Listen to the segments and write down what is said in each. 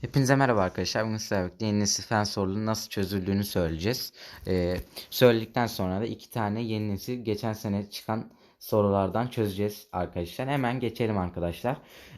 Hepinize merhaba arkadaşlar. Bugün sizlerle birlikte yeni nesil fen sorularının nasıl çözüldüğünü söyleyeceğiz. Ee, söyledikten sonra da iki tane yeni nesil geçen sene çıkan sorulardan çözeceğiz arkadaşlar. Hemen geçelim arkadaşlar.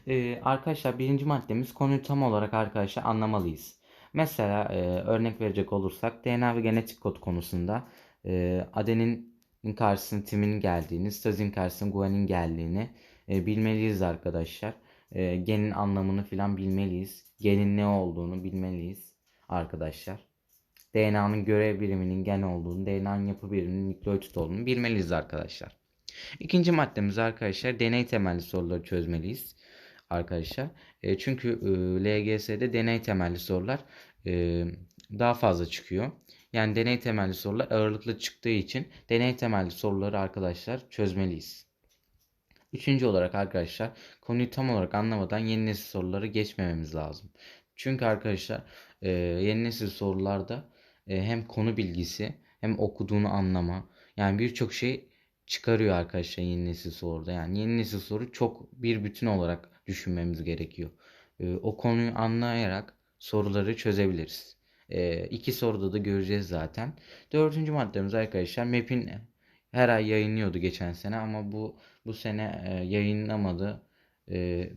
Ee, arkadaşlar birinci maddemiz konuyu tam olarak arkadaşlar anlamalıyız. Mesela e, örnek verecek olursak DNA ve genetik kod konusunda e, adenin karşısına timin geldiğini, sitozin karşısına guanin geldiğini e, bilmeliyiz arkadaşlar. E, genin anlamını filan bilmeliyiz. Genin ne olduğunu bilmeliyiz arkadaşlar. DNA'nın görev biriminin gen olduğunu, DNA'nın yapı biriminin nükleotit olduğunu bilmeliyiz arkadaşlar. İkinci maddemiz arkadaşlar deney temelli soruları çözmeliyiz arkadaşlar. E, çünkü e, LGS'de deney temelli sorular e, daha fazla çıkıyor. Yani deney temelli sorular ağırlıklı çıktığı için deney temelli soruları arkadaşlar çözmeliyiz. Üçüncü olarak arkadaşlar konuyu tam olarak anlamadan yeni nesil soruları geçmememiz lazım. Çünkü arkadaşlar e, yeni nesil sorularda e, hem konu bilgisi hem okuduğunu anlama yani birçok şey çıkarıyor arkadaşlar yeni nesil soruda. Yani yeni nesil soru çok bir bütün olarak düşünmemiz gerekiyor. E, o konuyu anlayarak soruları çözebiliriz. E, iki soruda da göreceğiz zaten. Dördüncü maddemiz arkadaşlar MEP'in her ay yayınlıyordu geçen sene ama bu bu sene e, yayınlamadı. E,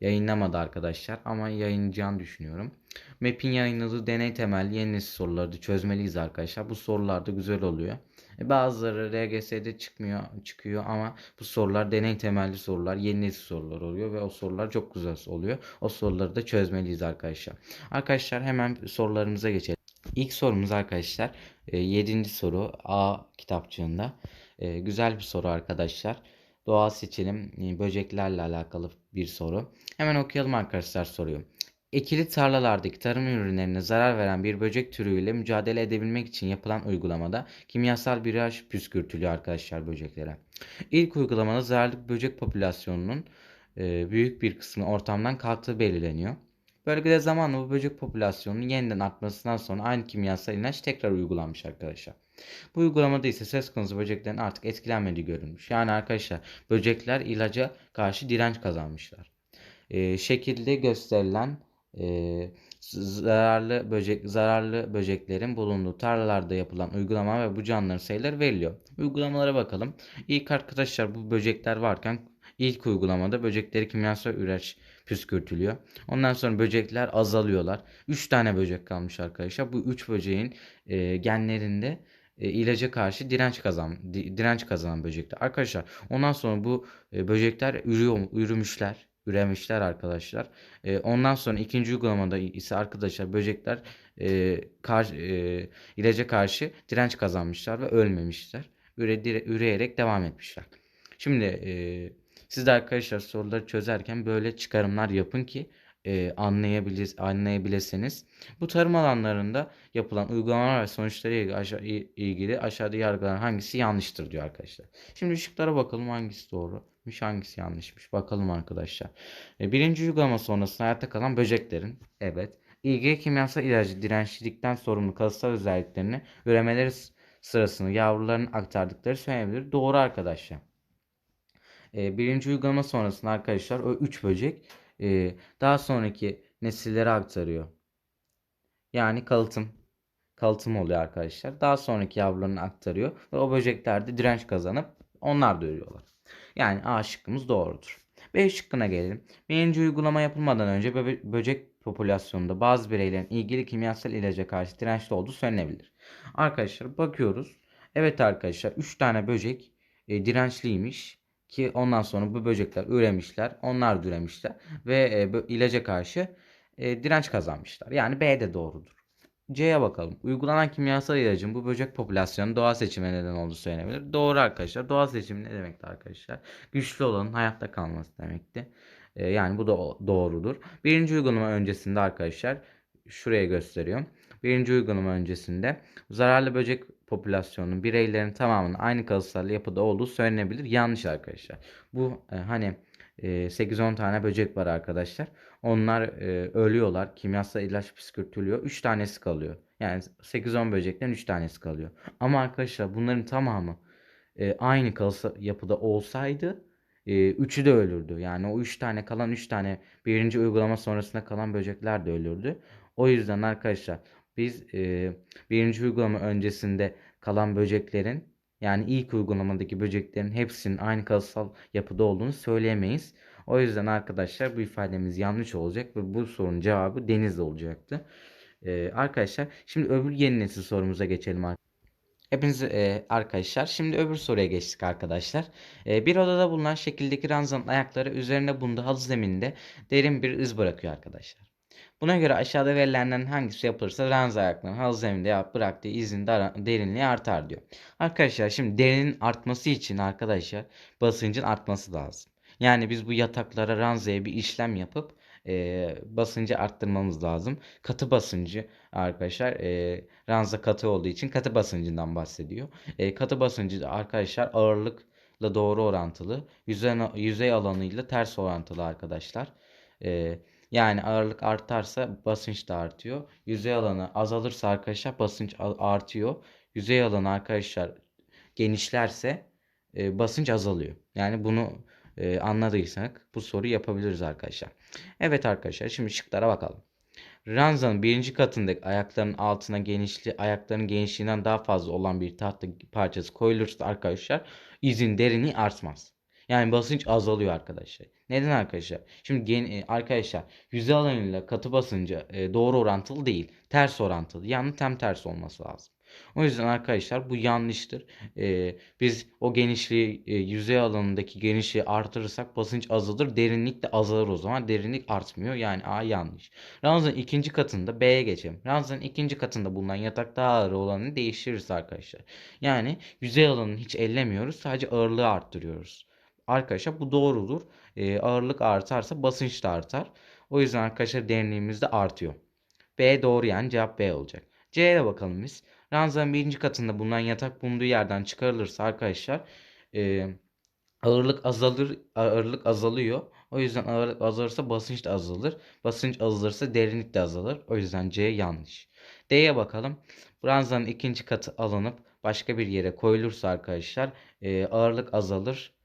yayınlamadı arkadaşlar ama yayınlayacağını düşünüyorum. MEP'in yayınladığı deney temelli yeni nesil soruları çözmeliyiz arkadaşlar. Bu sorular da güzel oluyor. E, bazıları RGS'de çıkmıyor, çıkıyor ama bu sorular deney temelli sorular, yeni nesil sorular oluyor ve o sorular çok güzel oluyor. O soruları da çözmeliyiz arkadaşlar. Arkadaşlar hemen sorularımıza geçelim. İlk sorumuz arkadaşlar 7. soru A kitapçığında. E, güzel bir soru arkadaşlar. Doğal seçilim e, böceklerle alakalı bir soru. Hemen okuyalım arkadaşlar soruyu. Ekili tarlalardaki tarım ürünlerine zarar veren bir böcek türüyle mücadele edebilmek için yapılan uygulamada kimyasal bir ilaç püskürtülüyor arkadaşlar böceklere. İlk uygulamada zararlı böcek popülasyonunun e, büyük bir kısmı ortamdan kalktığı belirleniyor. Bölgede zamanla bu böcek popülasyonunun yeniden artmasından sonra aynı kimyasal ilaç tekrar uygulanmış arkadaşlar. Bu uygulamada ise söz konusu böceklerin artık etkilenmediği görülmüş. Yani arkadaşlar böcekler ilaca karşı direnç kazanmışlar. Ee, şekilde gösterilen e, zararlı böcek zararlı böceklerin bulunduğu tarlalarda yapılan uygulama ve bu canlıların sayıları veriliyor. Uygulamalara bakalım. İlk arkadaşlar bu böcekler varken ilk uygulamada böcekleri kimyasal ilaç püskürtülüyor. Ondan sonra böcekler azalıyorlar. 3 tane böcek kalmış arkadaşlar. Bu 3 böceğin e, genlerinde e, ilaca karşı direnç kazan direnç kazanan böcekler. Arkadaşlar ondan sonra bu e, böcekler ürüyor, ürümüşler, üremişler arkadaşlar. E, ondan sonra ikinci uygulamada ise arkadaşlar böcekler e, karşı, e, ilaca karşı direnç kazanmışlar ve ölmemişler. Üre, dire, üreyerek devam etmişler. Şimdi e, siz de arkadaşlar soruları çözerken böyle çıkarımlar yapın ki e, anlayabilir, anlayabilirsiniz. Bu tarım alanlarında yapılan uygulamalar ve sonuçları ilgili, aşağı, aşağıda yargılanan hangisi yanlıştır diyor arkadaşlar. Şimdi ışıklara bakalım hangisi doğruymuş hangisi yanlışmış. Bakalım arkadaşlar. E, birinci uygulama sonrasında hayatta kalan böceklerin evet ilgili kimyasal ilacı dirençlilikten sorumlu kalıtsal özelliklerini üremeleri sırasında yavruların aktardıkları söylenebilir. Doğru arkadaşlar. E, birinci uygulama sonrasında arkadaşlar o 3 böcek e, daha sonraki nesillere aktarıyor. Yani kalıtım. Kalıtım oluyor arkadaşlar. Daha sonraki yavrularını aktarıyor ve o böcekler de direnç kazanıp onlar da ölüyorlar. Yani A şıkkımız doğrudur. B şıkkına gelelim. Birinci uygulama yapılmadan önce bö böcek popülasyonunda bazı bireylerin ilgili kimyasal ilaca karşı dirençli olduğu söylenebilir. Arkadaşlar bakıyoruz. Evet arkadaşlar 3 tane böcek e, dirençliymiş. Ki ondan sonra bu böcekler üremişler. Onlar üremişler. Ve e, ilaca karşı e, direnç kazanmışlar. Yani B de doğrudur. C'ye bakalım. Uygulanan kimyasal ilacın bu böcek popülasyonu doğal seçime neden olduğu söylenebilir. Doğru arkadaşlar. Doğal seçim ne demekti arkadaşlar? Güçlü olanın hayatta kalması demekti. E, yani bu da doğrudur. Birinci uygulama öncesinde arkadaşlar şuraya gösteriyorum. Birinci uygulama öncesinde zararlı böcek popülasyonunun bireylerin tamamının aynı kalıtsal yapıda olduğu söylenebilir. Yanlış arkadaşlar. Bu e, hani e, 8-10 tane böcek var arkadaşlar. Onlar e, ölüyorlar. Kimyasal ilaç püskürtülüyor. 3 tanesi kalıyor. Yani 8-10 böcekten 3 tanesi kalıyor. Ama arkadaşlar bunların tamamı e, aynı kalıtsal yapıda olsaydı e, üçü de ölürdü. Yani o üç tane kalan üç tane birinci uygulama sonrasında kalan böcekler de ölürdü. O yüzden arkadaşlar biz e, birinci uygulama öncesinde kalan böceklerin yani ilk uygulamadaki böceklerin hepsinin aynı kalıtsal yapıda olduğunu söyleyemeyiz. O yüzden arkadaşlar bu ifademiz yanlış olacak ve bu sorunun cevabı deniz olacaktı. E, arkadaşlar şimdi öbür yeni nesil sorumuza geçelim arkadaşlar. Hepinize arkadaşlar şimdi öbür soruya geçtik arkadaşlar. E, bir odada bulunan şekildeki ranzanın ayakları üzerine bulunduğu halı zeminde derin bir iz bırakıyor arkadaşlar. Buna göre aşağıda verilenlerin hangisi yapılırsa ranza ayaklarının halı zeminde yap bıraktığı izin derinliği artar diyor. Arkadaşlar şimdi derinin artması için arkadaşlar basıncın artması lazım. Yani biz bu yataklara ranzaya bir işlem yapıp e, basıncı arttırmamız lazım. Katı basıncı arkadaşlar e, ranza katı olduğu için katı basıncından bahsediyor. E, katı basıncı da arkadaşlar ağırlıkla doğru orantılı. Yüzey, yüzey alanıyla ters orantılı arkadaşlar. E, yani ağırlık artarsa basınç da artıyor. Yüzey alanı azalırsa arkadaşlar basınç artıyor. Yüzey alanı arkadaşlar genişlerse e, basınç azalıyor. Yani bunu e, anladıysak bu soruyu yapabiliriz arkadaşlar. Evet arkadaşlar şimdi şıklara bakalım. Ranzanın birinci katındaki ayakların altına genişli ayakların genişliğinden daha fazla olan bir tahta parçası koyulursa arkadaşlar izin derinliği artmaz. Yani basınç azalıyor arkadaşlar. Neden arkadaşlar? Şimdi gen, e, arkadaşlar yüzey alanıyla katı basıncı e, doğru orantılı değil. Ters orantılı. Yani tam tersi olması lazım. O yüzden arkadaşlar bu yanlıştır. Ee, biz o genişliği e, yüzey alanındaki genişliği artırırsak basınç azalır. Derinlik de azalır o zaman. Derinlik artmıyor. Yani A yanlış. Ranzanın ikinci katında B'ye geçelim. Ranzanın ikinci katında bulunan yatak daha ağır olanını değiştiririz arkadaşlar. Yani yüzey alanını hiç ellemiyoruz. Sadece ağırlığı arttırıyoruz. Arkadaşlar bu doğrudur. Ee, ağırlık artarsa basınç da artar. O yüzden arkadaşlar derinliğimiz de artıyor. B doğru yani cevap B olacak. C'ye bakalım biz. Ranzanın birinci katında bulunan yatak bulunduğu yerden çıkarılırsa arkadaşlar e, ağırlık azalır, ağırlık azalıyor. O yüzden ağırlık azalırsa basınç da azalır. Basınç azalırsa derinlik de azalır. O yüzden C yanlış. D'ye bakalım. Ranzanın ikinci katı alınıp başka bir yere koyulursa arkadaşlar e, ağırlık azalır.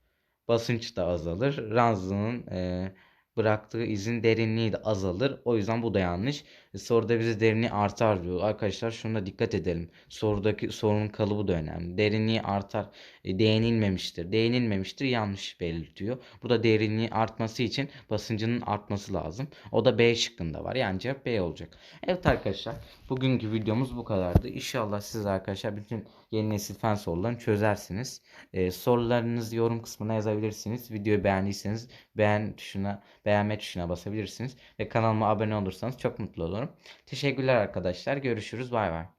Basınç da azalır. Ranzanın e, bıraktığı izin derinliği de azalır. O yüzden bu da yanlış. E, soruda bize derinliği artar diyor. Arkadaşlar şuna dikkat edelim. Sorudaki sorunun kalıbı da önemli. Derinliği artar. E, değinilmemiştir. Değinilmemiştir yanlış belirtiyor. Burada derinliği artması için basıncının artması lazım. O da B şıkkında var. Yani cevap B olacak. Evet arkadaşlar. Bugünkü videomuz bu kadardı. İnşallah siz arkadaşlar bütün yeni nesil fen sorularını çözersiniz. E, sorularınızı yorum kısmına yazabilirsiniz. Videoyu beğendiyseniz beğen tuşuna, beğenme tuşuna basabilirsiniz. Ve kanalıma abone olursanız çok mutlu olurum. Teşekkürler arkadaşlar. Görüşürüz. Bay bay.